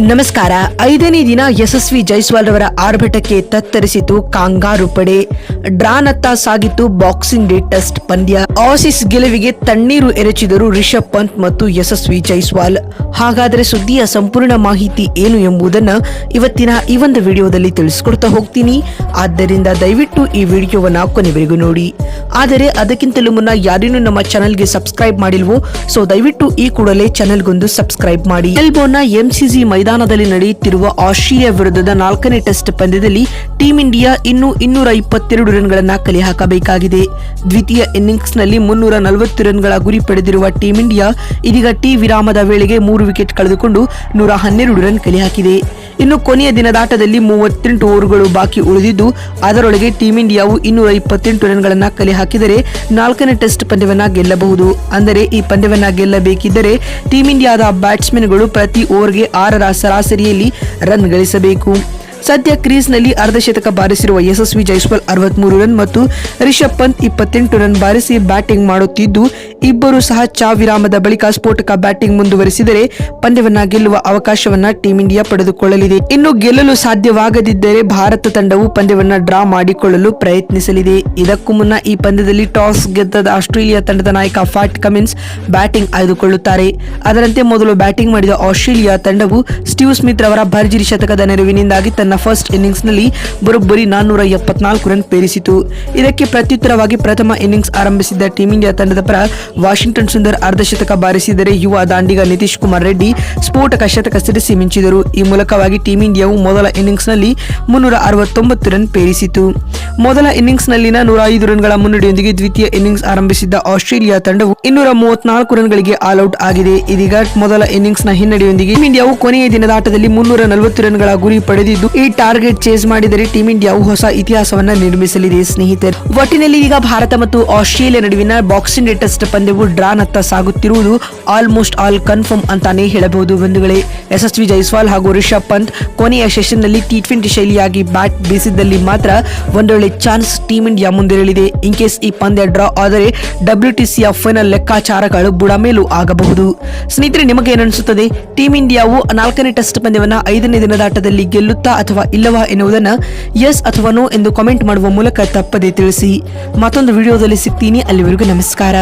ನಮಸ್ಕಾರ. ಐದನೇ ದಿನ ಯಶಸ್ವಿ ಜೈಸ್ವಾಲ್ ರವರ ಆರ್ಭಟಕ್ಕೆ ತತ್ತರಿಸಿತು ಕಾಂಗಾರು ಪಡೆ ಡ್ರಾನತ್ತ ಸಾಗಿತು ಬಾಕ್ಸಿಂಗ್ ಡೇ ಟೆಸ್ಟ್ ಪಂದ್ಯ. ಆಸಿಸ್ ಗೆಲುವಿಗೆ ತಣ್ಣೀರು ಎರಚಿದರು ರಿಷಬ್ ಪಂತ್ ಮತ್ತು ಯಶಸ್ವಿ ಜೈಸ್ವಾಲ್. ಹಾಗಾದರೆ ಸುದ್ದಿಯ ಸಂಪೂರ್ಣ ಮಾಹಿತಿ ಏನು ಎಂಬುದನ್ನ ಇವತ್ತಿನ ಈ ಒಂದು ವಿಡಿಯೋದಲ್ಲಿ ತಿಳಿಸ್ಕೊಡ್ತಾ ಹೋಗ್ತೀನಿ. ಆದ್ದರಿಂದ ದಯವಿಟ್ಟು ಈ ವಿಡಿಯೋವನ್ನ ಕೊನೆವರೆಗೂ ನೋಡಿ. ಆದರೆ ಅದಕ್ಕಿಂತಲೂ ಮುನ್ನ ಯಾರೇನು ನಮ್ಮ ಚಾನೆಲ್ಗೆ ಸಬ್ಸ್ಕ್ರೈಬ್ ಮಾಡಿಲ್ವೋ, ಸೊ ದಯವಿಟ್ಟು ಈ ಕೂಡಲೇ ಚಾನೆಲ್ಗೊಂದು ಸಬ್ಸ್ಕ್ರೈಬ್ ಮಾಡಿ. ಎಲ್ಬೋನ ಎಂಸಿಸಿ ಮೈದಾನದಲ್ಲಿ ನಡೆಯುತ್ತಿರುವ ಆಸ್ಟ್ರೇಲಿಯಾ ವಿರುದ್ಧದ ನಾಲ್ಕನೇ ಟೆಸ್ಟ್ ಪಂದ್ಯದಲ್ಲಿ ಟೀಂ ಇಂಡಿಯಾ ಇನ್ನು ಇನ್ನೂರ ಇಪ್ಪತ್ತೆರಡು ರನ್ಗಳನ್ನು ಕಲೆ ಹಾಕಬೇಕಾಗಿದೆ ದ್ವಿತೀಯ ಇನ್ನಿಂಗ್ಸ್ನಲ್ಲಿ ಮುನ್ನೂರ ನಲವತ್ತು ರನ್ಗಳ ಗುರಿ ಪಡೆದಿರುವ ಟೀಂ ಇಂಡಿಯಾ ಇದೀಗ ಟಿ ವಿರಾಮದ ವೇಳೆಗೆ ಮೂರು ವಿಕೆಟ್ ಕಳೆದುಕೊಂಡು ನೂರ ಹನ್ನೆರಡು ರನ್ ಕಲೆ ಹಾಕಿದೆ ಇನ್ನು ಕೊನೆಯ ದಿನದಾಟದಲ್ಲಿ ಮೂವತ್ತೆಂಟು ಓವರ್ಗಳು ಬಾಕಿ ಉಳಿದಿದ್ದು, ಅದರೊಳಗೆ ಟೀಂ ಇಂಡಿಯಾವು ಇನ್ನೂರ ಇಪ್ಪತ್ತೆಂಟು ರನ್ಗಳನ್ನು ಕಲೆ ಹಾಕಿದರೆ ನಾಲ್ಕನೇ ಟೆಸ್ಟ್ ಪಂದ್ಯವನ್ನ ಗೆಲ್ಲಬಹುದು. ಅಂದರೆ ಈ ಪಂದ್ಯವನ್ನು ಗೆಲ್ಲಬೇಕಿದ್ದರೆ ಟೀಂ ಇಂಡಿಯಾದ ಬ್ಯಾಟ್ಸ್ಮನ್ಗಳು ಪ್ರತಿ ಓವರ್ಗೆ ಆರರ ಸರಾಸರಿಯಲ್ಲಿ ರನ್ ಗಳಿಸಬೇಕು. ಸದ್ಯ ಕ್ರೀಸ್ನಲ್ಲಿ ಅರ್ಧಶತಕ ಬಾರಿಸಿರುವ ಯಶಸ್ವಿ ಜೈಸ್ವಾಲ್ ಅರವತ್ಮೂರು ರನ್ ಮತ್ತು ರಿಷಬ್ ಪಂತ್ ಇಪ್ಪತ್ತೆಂಟು ರನ್ ಬಾರಿಸಿ ಬ್ಯಾಟಿಂಗ್ ಮಾಡುತ್ತಿದ್ದು, ಇಬ್ಬರು ಸಹ ಚಾ ವಿರಾಮದ ಬಳಿಕ ಸ್ಫೋಟಕ ಬ್ಯಾಟಿಂಗ್ ಮುಂದುವರಿಸಿದರೆ ಪಂದ್ಯವನ್ನ ಗೆಲ್ಲುವ ಅವಕಾಶವನ್ನ ಟೀಂ ಇಂಡಿಯಾ ಪಡೆದುಕೊಳ್ಳಲಿದೆ. ಇನ್ನು ಗೆಲ್ಲಲು ಸಾಧ್ಯವಾಗದಿದ್ದರೆ ಭಾರತ ತಂಡವು ಪಂದ್ಯವನ್ನ ಡ್ರಾ ಮಾಡಿಕೊಳ್ಳಲು ಪ್ರಯತ್ನಿಸಲಿದೆ. ಇದಕ್ಕೂ ಮುನ್ನ ಈ ಪಂದ್ಯದಲ್ಲಿ ಟಾಸ್ ಗೆದ್ದ ಆಸ್ಟ್ರೇಲಿಯಾ ತಂಡದ ನಾಯಕ ಫ್ಯಾಟ್ ಕಮಿನ್ಸ್ ಬ್ಯಾಟಿಂಗ್ ಆಯ್ದುಕೊಳ್ಳುತ್ತಾರೆ. ಅದರಂತೆ ಮೊದಲು ಬ್ಯಾಟಿಂಗ್ ಮಾಡಿದ ಆಸ್ಟ್ರೇಲಿಯಾ ತಂಡವು ಸ್ಟೀವ್ ಸ್ಮಿತ್ ರವರ ಭರ್ಜರಿ ಶತಕದ ನೆರವಿನಿಂದಾಗಿ ತನ್ನ ಫಸ್ಟ್ ಇನ್ನಿಂಗ್ಸ್ನಲ್ಲಿ ಬರೋಬ್ಬರಿ ನಾನ್ನೂರ ಎಪ್ಪತ್ನಾಲ್ಕು ರನ್ ಪೇರಿಸಿತು. ಇದಕ್ಕೆ ಪ್ರತ್ಯುತ್ತರವಾಗಿ ಪ್ರಥಮ ಇನ್ನಿಂಗ್ಸ್ ಆರಂಭಿಸಿದ್ದ ಟೀಂ ಇಂಡಿಯಾ ತಂಡದ ಪರ ವಾಷಿಂಗ್ಟನ್ ಸುಂದರ್ ಅರ್ಧಶತಕ ಬಾರಿಸಿದರೆ ಯುವ ದಾಂಡಿಗ ನಿತೀಶ್ ಕುಮಾರ್ ರೆಡ್ಡಿ ಸ್ಫೋಟಕ ಶತಕ ಸಿಡಿಸಿ ಮಿಂಚಿದರು. ಈ ಮೂಲಕವಾಗಿ ಟೀಂ ಇಂಡಿಯಾವು ಮೊದಲ ಇನ್ನಿಂಗ್ಸ್ನಲ್ಲಿ ಮುನ್ನೂರ ಅರವತ್ತೊಂಬತ್ತು ರನ್ ಪೇರಿಸಿತು. ಮೊದಲ ಇನ್ನಿಂಗ್ಸ್ನಲ್ಲಿನ ನೂರ ಐದು ರನ್ಗಳ ಮುನ್ನಡೆಯೊಂದಿಗೆ ದ್ವಿತೀಯ ಇನ್ನಿಂಗ್ಸ್ ಆರಂಭಿಸಿದ್ದ ಆಸ್ಟ್ರೇಲಿಯಾ ತಂಡವು ಇನ್ನೂರ ಮೂವತ್ನಾಲ್ಕು ರನ್ಗಳಿಗೆ ಆಲ್ಔಟ್ ಆಗಿದೆ. ಇದೀಗ ಮೊದಲ ಇನ್ನಿಂಗ್ಸ್ನ ಹಿನ್ನಡೆಯೊಂದಿಗೆ ಟೀಮ್ ಇಂಡಿಯಾವು ಕೊನೆಯ ದಿನದ ಆಟದಲ್ಲಿ ಮುನ್ನೂರ ನಲವತ್ತು ರನ್ಗಳ ಗುರಿ ಪಡೆದಿದ್ದು ಈ ಟಾರ್ಗೆಟ್ ಚೇಸ್ ಮಾಡಿದರೆ ಟೀಂ ಇಂಡಿಯಾವು ಹೊಸ ಇತಿಹಾಸವನ್ನ ನಿರ್ಮಿಸಲಿದೆ, ಸ್ನೇಹಿತರೆ. ಒಟ್ಟಿನಲ್ಲಿ ಈಗ ಭಾರತ ಮತ್ತು ಆಸ್ಟ್ರೇಲಿಯಾ ನಡುವಿನ ಬಾಕ್ಸಿಂಗ್ ಟೆಸ್ಟ್ ಪಂದ್ಯವು ಡ್ರಾನತ್ತ ಸಾಗುತ್ತಿರುವುದು ಆಲ್ಮೋಸ್ಟ್ ಆಲ್ ಕನ್ಫರ್ಮ್ ಅಂತಾನೆ ಹೇಳಬಹುದು ಬಂಧುಗಳೇ. ಯಶಸ್ವಿ ಜೈಸ್ವಾಲ್ ಹಾಗೂ ರಿಷಬ್ ಪಂತ್ ಕೊನೆಯ ಸೆಷನ್ನಲ್ಲಿ ಟಿ ಟ್ವೆಂಟಿ ಶೈಲಿಯಾಗಿ ಬ್ಯಾಟ್ ಬೀಸಿದ್ದಲ್ಲಿ ಮಾತ್ರ ಒಂದೊಳ್ಳೆ ಚಾನ್ಸ್ ಟೀಂ ಇಂಡಿಯಾ ಮುಂದಿರಲಿದೆ. ಇನ್ ಕೇಸ್ ಈ ಪಂದ್ಯ ಡ್ರಾ ಆದರೆ ಡಬ್ಲ್ಯೂ ಟಿ ಸಿಯ ಫೈನಲ್ ಲೆಕ್ಕಾಚಾರಗಳು ಬುಡಮೇಲು ಆಗಬಹುದು. ಸ್ನೇಹಿತರೆ ನಿಮಗೆ ಏನನ್ಸುತ್ತದೆ ಟೀಂ ಇಂಡಿಯಾವು ನಾಲ್ಕನೇ ಟೆಸ್ಟ್ ಪಂದ್ಯವನ್ನ ಐದನೇ ದಿನದಾಟದಲ್ಲಿ ಗೆಲ್ಲುತ್ತಾ ಅಥವಾ ಇಲ್ಲವಾ ಎನ್ನುವುದನ್ನ ಎಸ್ ಅಥವಾ ನೋ ಎಂದು ಕಾಮೆಂಟ್ ಮಾಡುವ ಮೂಲಕ ತಪ್ಪದೆ ತಿಳಿಸಿ. ಮತ್ತೊಂದು ವಿಡಿಯೋದಲ್ಲಿ ಸಿಗ್ತೀನಿ. ಅಲ್ಲಿವರೆಗೂ ನಮಸ್ಕಾರ.